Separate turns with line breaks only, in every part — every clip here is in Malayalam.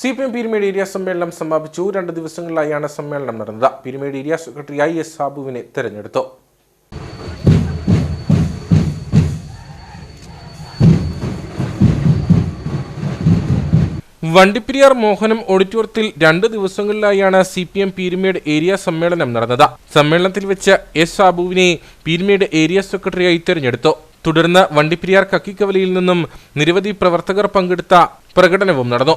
C P M Peermade area സമ്മേളനം സമാപിച്ചു. രണ്ട് ദിവസങ്ങളിലായാണ് സമ്മേളനം നടന്നത്. Peermade area secretary I S സാബുവിനെ തെരഞ്ഞെടുത്തു. വണ്ടിപ്പെരിയാർ മോഹനം ഓഡിറ്റോറിയത്തിൽ രണ്ട് ദിവസങ്ങളിലായാണ് C P M Peermade area സമ്മേളനം നടന്നത്. സമ്മേളനത്തിൽ വെച്ച് എസ് സാബുവിനെ പീരുമേട് ഏരിയ സെക്രട്ടറിയായി തെരഞ്ഞെടുത്തു. തുടർന്ന് വണ്ടിപ്പെരിയാർ കക്കിക്കവലയിൽ നിന്നും നിരവധി പ്രവർത്തകർ പങ്കെടുത്ത പ്രകടനവും നടന്നു.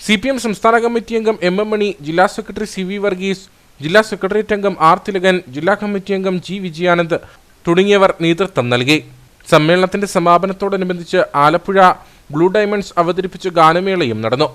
സി പി എം സംസ്ഥാന കമ്മിറ്റി അംഗം എം എം മണി ജില്ലാ സെക്രട്ടറി സി വി വർഗീസ് ജില്ലാ സെക്രട്ടേറിയറ്റ് അംഗം ആർ തിലകൻ ജില്ലാ കമ്മിറ്റി അംഗം ജി വിജയാനന്ദ് തുടങ്ങിയവർ നേതൃത്വം നൽകി. സമ്മേളനത്തിന്റെ സമാപനത്തോടനുബന്ധിച്ച് ആലപ്പുഴ ബ്ലൂ ഡയമണ്ട്സ് അവതരിപ്പിച്ച ഗാനമേളയും നടന്നു.